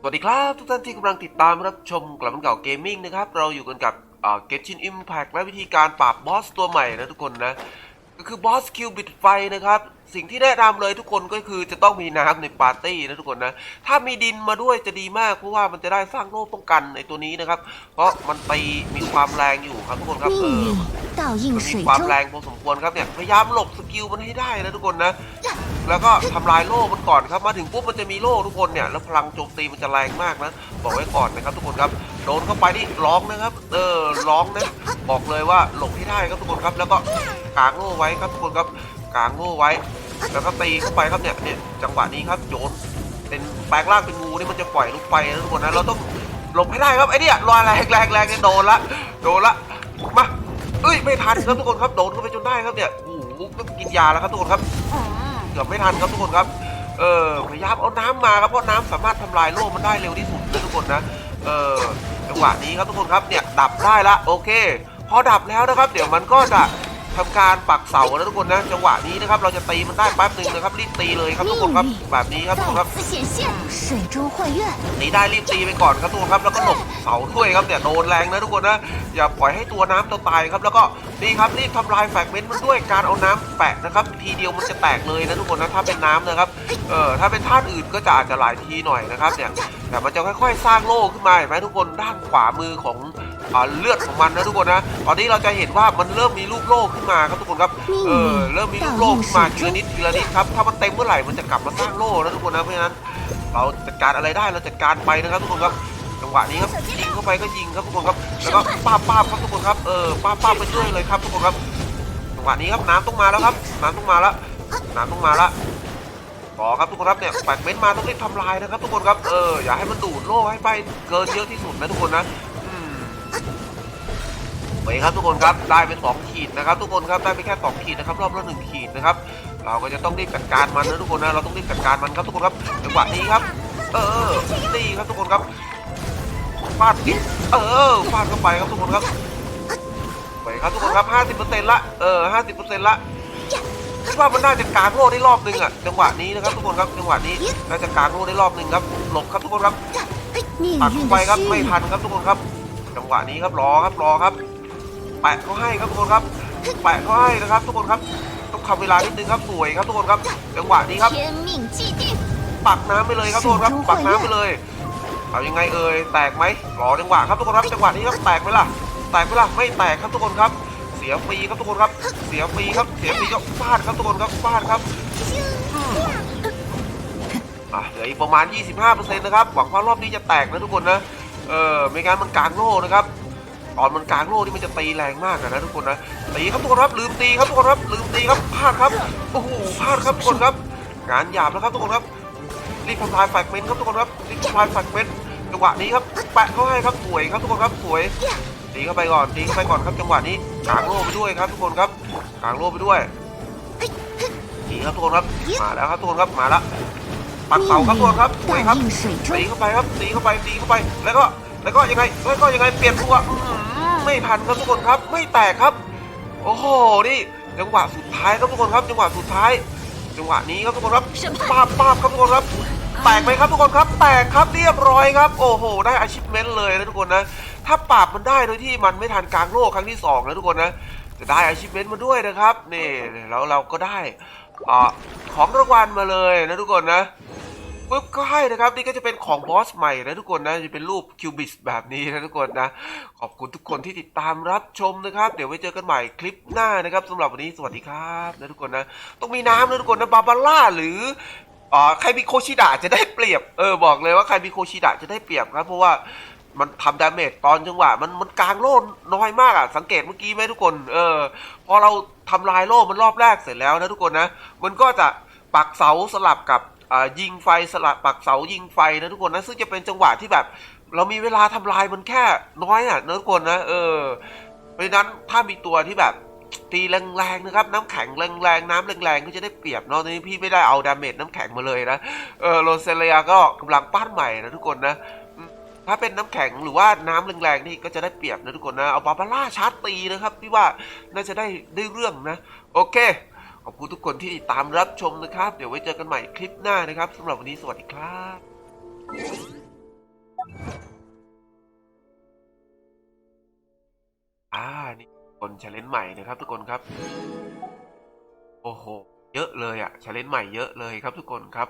สวัสดีครับทุกท่านที่กำลังติดตามรับชมกลับมันเก่าเกมมิ่งนะครับ เราอยู่กันกับเกมชินอิมแพกและวิธีการปราบบอสตัวใหม่นะทุกคนนะ ก็คือบอสคิวบิดไฟนะครับ สิ่งที่แนะนำเลยทุกคนก็คือจะต้องมีน้ำในปาร์ตี้นะทุกคนนะ ถ้ามีดินมาด้วยจะดีมากเพราะว่ามันจะได้สร้างโล่ป้องกันในตัวนี้นะครับ เพราะมันไปมีความแรงอยู่ครับทุกคนครับเออมีความแรงพอสมควรครับเนี่ยพยายามหลบสกิลมันให้ได้นะทุกคนนะ แล้วก็ทำลายโล่มันก่อนครับ มาถึงปุ๊บมันจะมีโล่ทุกคนเนี่ย แล้วพลังโจมตีมันจะแรงมากนะ บอกไว้ก่อนนะครับทุกคนครับ โดนเข้าไปนี่ร้องนะครับ เออ ร้องนะ บอกเลยว่าหลบให้ได้ครับทุกคนครับ แล้วก็กางโล่ไว้ครับทุกคนครับ กางโล่ไว้ แล้วก็ตีเข้าไปครับเนี่ย เนี่ย จังหวะนี้ครับโยนเป็นแปลงร่างเป็นงูนี่มันจะปล่อยลูกไฟนะทุกคนนะ เราต้องหลบให้ได้ครับไอ้นี่ยรอยแรงแรงแรงเนี่ยโดนละ โดนละ มาเอ้ย ไม่ทันครับทุกคนครับ โดนเข้าไปจนได้ครับเนี่ยโอ้โหกินยาแล้วครับทุกคนครับ กือบไม่ทันครับทุกคนครับ เออพยายามเอาน้ำมาครับเพราะน้ำสามารถทำลายโลกมันได้เร็วที่สุดนะทุกคนนะเออจังหวะนี้ครับทุกคนครับเนี่ยดับได้ละโอเค พอดับแล้วนะครับ เดี๋ยวมันก็จะ ทำการปักเสานะทุกคนนะจังหวะนี้นะครับเราจะตีมันได้แป๊บหนึ่งนะครับรีบตีเลยครับทุกคนครับแบบนี้ครับทุกคนครับนี่ได้รีบตีไปก่อนครับทุกคนครับแล้วก็หลบเสาด้วยครับเนี่ยโดนแรงนะทุกคนนะอย่าปล่อยให้ตัวน้ำตัวตายครับแล้วก็นี่ครับรีบทำลายแฟกเมนต์มันด้วยการเอาน้ำแปะนะครับทีเดียวมันจะแตกเลยนะทุกคนนะถ้าเป็นน้ำนะครับเอ่อถ้าเป็นธาตุอื่นก็จะอาจจะหลายทีหน่อยนะครับเนี่ยแต่มันจะค่อยๆ สร้างโลกขึ้นมาเห็นไหมทุกคนด้านขวามือของ เลือดของมันนะทุกคนนะ ตอนนี้เราจะเห็นว่ามันเริ่มมีลูกโล่ขึ้นมาครับทุกคนครับ เออเริ่มมีลูกโล่ขึ้นมาทีละนิดทีละนิดครับ ถ้ามันเต็มเมื่อไหร่มันจะกลับมาสร้างโล่นะทุกคนนะ เพราะฉะนั้น เราจัดการอะไรได้เราจัดการไปนะครับทุกคนครับจังหวะนี้ครับยิงเข้าไปก็ยิงครับทุกคนครับ แล้วก็ป้าบป้าบครับทุกคนครับ เออป้าบป้าบไปด้วยเลยครับทุกคนครับ จังหวะนี้ครับน้ำต้องมาแล้วครับ น้ำต้องมาแล้วน้ำต้องมาแล้วต่อครับทุกคนครับเนี่ยแปดเม้นมาต้องรีบทำลายนะครับทุกคนครับ เอออย่าให้มันดูดโล่ให้ไปเกินเยอะที่สุดนะทุกคนนะอืม ไปครับทุกคนครับได้ไป2ขีดนะครับ ทุกคนครับได้ไปแค่2ขีดนะครับรอบละหนึ่งขีดนะครับ เราก็จะต้องรีบจัดการมันนะทุกคนนะเราต้องรีบจัดการมันครับทุกคนครับจังหวะนี้ครับ เออตีครับทุกคนครับฟาดนิดเออฟาดเข้าไปครับทุกคนครับไปครับทุกคนครับห้าสิบเปอร์เซ็นต์ละเออห้าสิบเปอร์เซ็นต์ละคิดว่ามันน่าจะการโล่ได้รอบนึงอะจังหวะนี้นะครับทุกคนครับจังหวะนี้น่าจะการโล่ได้รอบนึงครับหลบครับทุกคนครับตัดไปครับไม่ทันครับทุกคนครับ จังหวะนี้ครับรอครับรอครับ แปะเขาให้ครับทุกคนครับแปะเขาให้นะครับ ทุกคนครับต้องทำเวลานิดนึงครับสวยครับทุกคนครับ จังหวะนี้ครับ 天命既定， ปักน้ำไปเลยครับทุกคนครับปักน้ำไปเลยเอายังไงเอ่ยแตกไหมรอจังหวะครับทุกคนครับจังหวะนี้ครับแตกไหมล่ะแตกไหมล่ะไม่แตกครับทุกคนครับ เสียฟรีครับทุกคนครับ เสียฟรีครับเสียฟรีก็ฟาดครับทุกคนครับฟาดครับอ่ะเหลืออีกประมาณ 25%นะครับหวังว่ารอบนี้จะแตกนะทุกคนนะเออไม่งั้นมันกลางโล่นะครับ ่อนมันกลางโลกนี่มันจะตีแรงมากนะทุกคนนะตีครับทุกคนครับลืมตีครับทุกคนครับลืมตีครับพลาดครับโอ้โหพลาดครับทุกคนครับ งานหยาบแล้วครับทุกคนครับรีบทำลายแฟกเมนต์ครับทุกคนครับรีบทำลายแฟกเมนต์จังหวะนี้ครับแปะเข้าให้ครับสวยครับทุกคนครับสวยตีเข้าไปก่อนตีเข้าไปก่อนครับจังหวะนี้กลางโลกไปด้วยครับทุกคนครับกลางโลกไปด้วยตีครับทุกคนครับมาแล้วครับทุกคนครับมาแล้วปักเสาครับทุกคนครับสวยครับตีเข้าไปครับตีเข้าไปตีเข้าไปแล้วก็แล้วก็ยังไงแล้วก็ยังไงเปลี่ยนตัว ไม่ทันครับทุกคนครับไม่แตกครับ โอ้โหนี่จังหวะสุดท้ายครับทุกคนครับ จังหวะสุดท้าย จังหวะนี้ครับทุกคนครับป้าบป้าบครับทุกคนครับ แตกไหมครับทุกคนครับ แตกครับเรียบร้อยครับ โอ้โห ได้อาชิพเมนต์เลยนะทุกคนนะ ถ้าปราบมันได้โดยที่มันไม่ทันกลางโลกครั้งที่สองนะทุกคนนะจะได้อาชิพเมนต์มาด้วยนะครับนี่แล้วเราก็ได้อของรางวัลมาเลยนะทุกคนนะ ปุ๊บก็ให้นะครับ นี่ก็จะเป็นของบอสใหม่นะทุกคนนะจะเป็นรูปคิวบิสแบบนี้นะทุกคนนะ ขอบคุณทุกคนที่ติดตามรับชมนะครับ เดี๋ยวไว้เจอกันใหม่คลิปหน้านะครับสำหรับวันนี้สวัสดีครับนะทุกคนนะ ต้องมีน้ำนะทุกคนนะบาบาร่าหรืออ่าใครมีโคชิดะจะได้เปรียบเออบอกเลยว่าใครมีโคชิดะจะได้เปรียบครับ เพราะว่ามันทำดาเมจตอนจังหวะมันมันกลางโล่น้อยมากอะสังเกตเมื่อกี้ไหมทุกคนเออพอเราทำลายโล่มันรอบแรกเสร็จแล้วนะทุกคนนะ มันก็จะปักเสาสลับกับ ยิงไฟสลับปักเสายิงไฟนะทุกคนนะซึ่งจะเป็นจังหวะที่แบบ เรามีเวลาทำลายมันแค่น้อยอะนะทุกคนนะเออเพราะนั้นถ้ามีตัวที่แบบตีแรงๆนะครับน้ำแข็งแรงๆน้ำแรงๆก็จะได้เปรียบเนาะตอนนี้พี่ไม่ได้เอาดาเมจน้ำแข็งมาเลยนะเออโรเซเลียก็กำลังปั้นใหม่นะทุกคนนะถ้าเป็นน้ำแข็งหรือว่าน้ำแรงๆนี่ก็จะได้เปรียบนะทุกคนนะเอาบาบาร่าชาร์จตีนะครับพี่ว่าน่าจะได้ได้เรื่องนะ โอเค ขอบคุณทุกคนที่ติดตามรับชมนะครับ เดี๋ยวไว้เจอกันใหม่คลิปหน้านะครับสำหรับวันนี้สวัสดีครับอ่านี่คนชาเลนใหม่นะครับทุกคนครับ โอ้โห เยอะเลยอะชาเลนใหม่เยอะเลยครับทุกคนครับ